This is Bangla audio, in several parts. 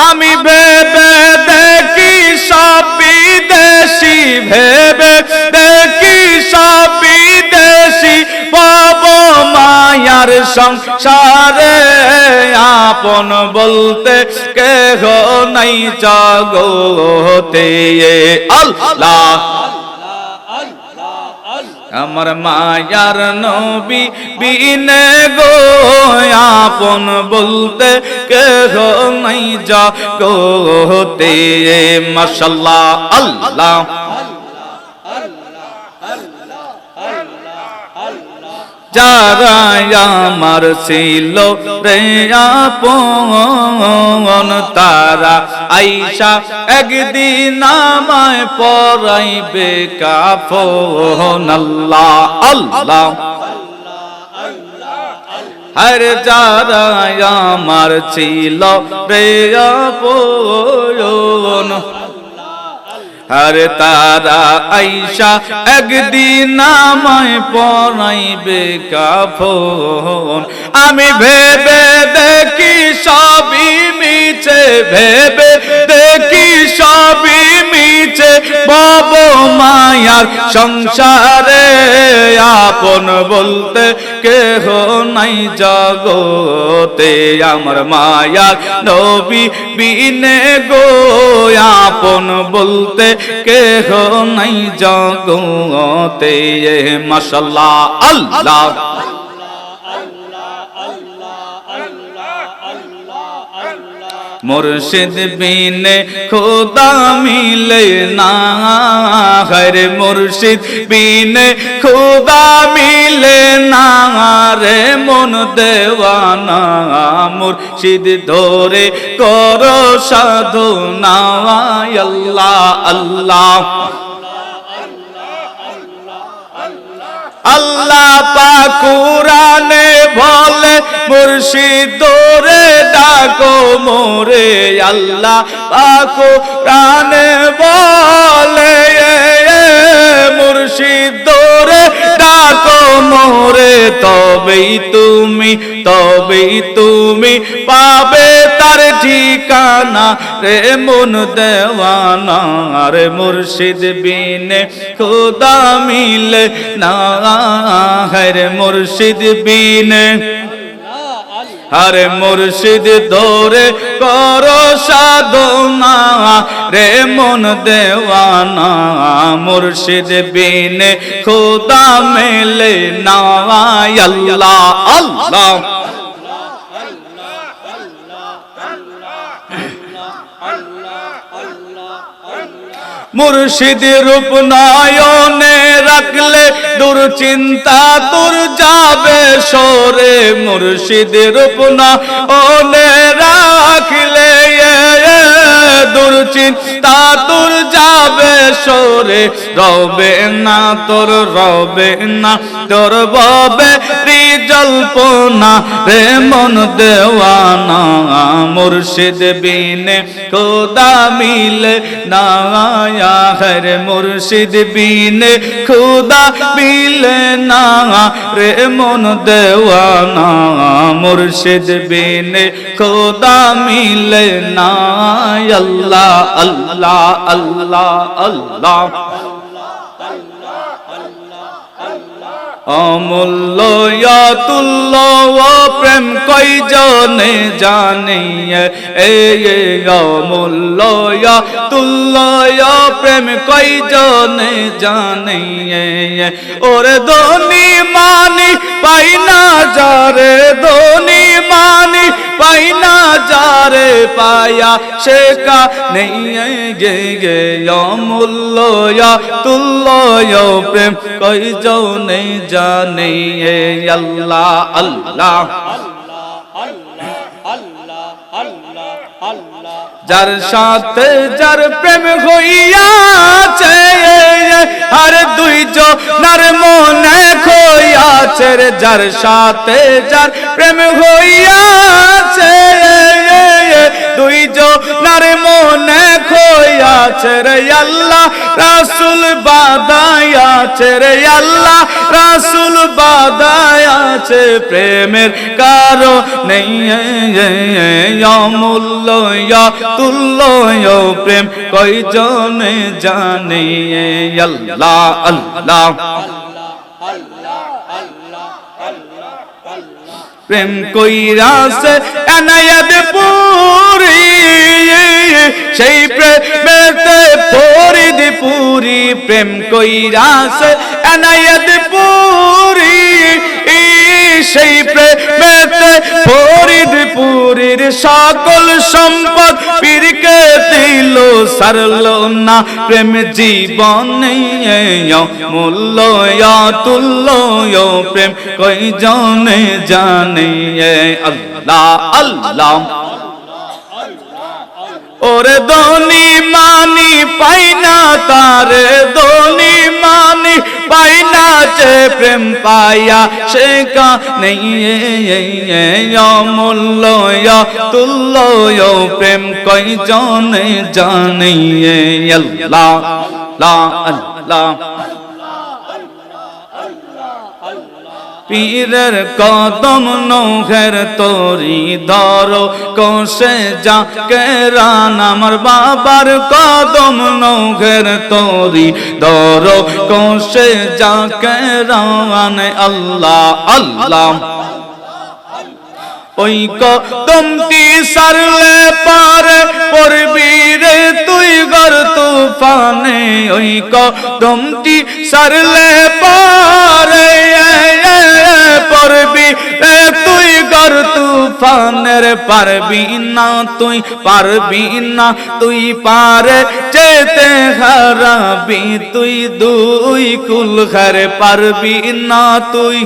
আমি ভেবে দেখি সব বিদেশি ভেবে দেখি সব বিদেশি পাব মায়ার সংসারে, আপন বলতে কেহ নাই জগতে আল্লাহ আমার মায়ার নবী বিনে গো আপন বলতে কেহ নাই যা গোতে মশাল্লাহ আল্লাহ যারা আমার ছিল রে আপন তারা। আইসা একদিন আমায় পরাইবে কাফন আল্লাহ আল্লাহ। হর যারা আমার ছিল রে আপন আর তারা আইসা একদিন আমায় পরাইবে কাফন। আমি ভেবে দেখি সবই মিছে, ভেবে দেখি সবই মিছে। বব মায়ার সংসারে আপন বলতে কেহ নাই জগতে আমার মায়া। নবী বিনে গো আপন বলতে কেহ নাই জগতে আল্লাহ আল্লাহ। মুর্শিদ বিনে খোদা মিলে না হরে মুর্শিদ বিনে খোদা মিলে না, রে মন দেওয়ানা, মুর্শিদ ধরে কর সাধু না আল্লাহ আল্লাহ। আল্লাহ পাকুরানে বলে মুর্শিদ রে ডাকো মোরে, আল্লাহ পাকুরানে বলে মুর্শিদ রে ডাকো মোরে, তবেই তুমি তবেই তুমি পাবে তার ঠিকানা রে মন দেওয়ানা রে মুর্শিদ বিনে খুদা মিলে না হরে মুর্শিদ বিনে। হরে মুর্শিদ দৌরে কর সাধনা, রে মন দেওয়ানা, মুর্শিদ বিনে খুদা মেলে না, আল্লাহ আল্লাহ। মুর্শিদ রূপ নয়নে রাখলে দুর্চিন্তা তোর যাবে সরে মুর্শিদের রূপ নয়নে রাখলে দুর্চিন্তা তোর যাবে সরে। রবে না, তোর রবে না, তোর ববে জল্পনা। রে মন দেওয়ানা, মুর্শিদ বিনে খোদা মিলে না হর মুর্শিদ বিনে খুদা মিলে না রে মন দেওয়ানা, মুর্শিদ বিনে খোদা মিলে না আল্লাহ আল্লাহ আল্লাহ আল্লাহ অমূল্য তুল্য প্রেম কই জনে, জানি এ অমূল্য তুল্য প্রেম কই জনে, জানি ওরে দনি মানি পাই না যারে দনি মানি পাই না যারে পায়া সে কা নেই গে গে অমূল্য তুল্য প্রেম কই জনে জানে আল্লাহ আল্লাহ। যার সাথে যার প্রেম হইয়াছে, আর দুই জনার মনে খইয়াছে যার সাথে যার প্রেম হইয়াছে দুই জনার মনে খইয়াছে আছে রে আল্লাহ, রাসুল বাদায় আছে রে আল্লাহ, রাসুল বাদায় আছে প্রেমের কারও নেই অমূল্য তুল্য প্রেম কয়জনে জানে? আল্লাহ আল্লাহ প্রেম কইরাছে এনায়ত পুরি, সেই প্রেমেতে ফরিদ পুরি প্রেম কইরাছে। এনায়ত পুরি, সেই প্রেমেতে ফরিদ পুরীর সকল সম্পদ পীরকে দিল, সারল না প্রেম জীবনে মূল্য তুল্য প্রেম কই জনে? জানে আল্লাহ আল্লাহ। ওরে দনি মানি পাই না, তারে দনি মানি পাই না চে প্রেম পায়া সে নেই অমূল্য তুল্য প্রেম কই জনে জানে আল্লাহ। পীরের কদম নৌঘের তরি ধর, কষে যা কেরান আমার বাবার কদম নৌঘের তরি ধর, কষে যা কেরান আল্লাহ আল্লাহ। ওই কদমটি সারলে পারে পড়বি রে তুই গর তুফানে। ওই কদমটি সারলে পারে রে তুই গর তুফানের পারবি না, তুই পারবি না, তুই পারে যেতে হারাবি, তুই দুই কুল ঘরে পারবি না, তুই,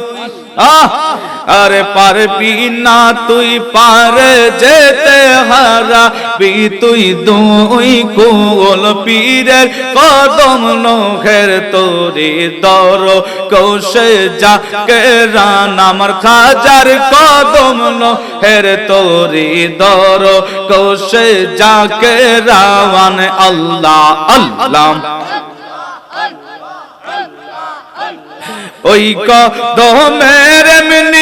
আহ! আরে পারবি না তুই পারে যেতে হারা, বি তুই দুই কুল পীরের কদম নখের তোরে দর, কৌশে যা কেরান আমার খাজার কদম নখের তোরে দর, কৌশে যা কেরান আল্লাহ আল্লাহ। ওই কদমের এমনি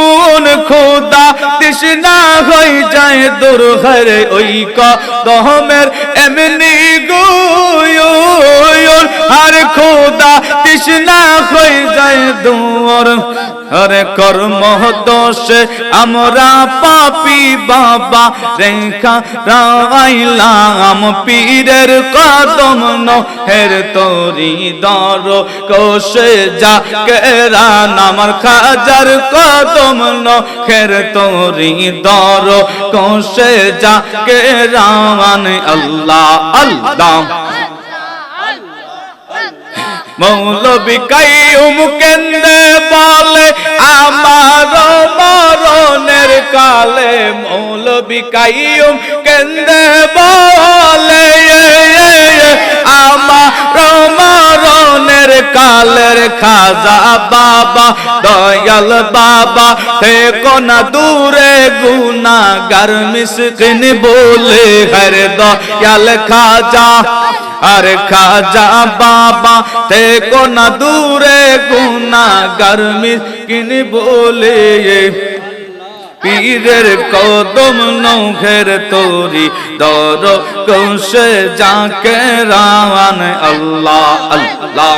গুণ খোদা তৃষ্ণা হই যায় দূর হরে ওই কদমের, এমনি গুণ আর খোদা তৃষ্ণা হই যায় দূর হরে কর্ম দোষে। আমরা পাপি বাবা রেখা রাইলাম, পীরের কদম হের তরি দর। কোষে যা কেরান আমার খাজার কদম হের তোরি দর কোষে যাকে রামান আল্লাহ আল্লাহ। মৌলবি কাই কেন্দ্রে বলে আমার মরণের কালে। মৌলবি কাইম কেন্দ্রে কালের খাজা বাবা, দয়াল বাবা হে কোনা দূরে গুনা গার মিসকিন বলে হর দয়াল খাজা, আর খাজা বাবা তে কোনা দূরে গুনা গরমি কিন বলে। পীরের কদম নৌঘের তোরি, দর কৌশে যাকে রাওয়ান আল্লাহ আল্লাহ।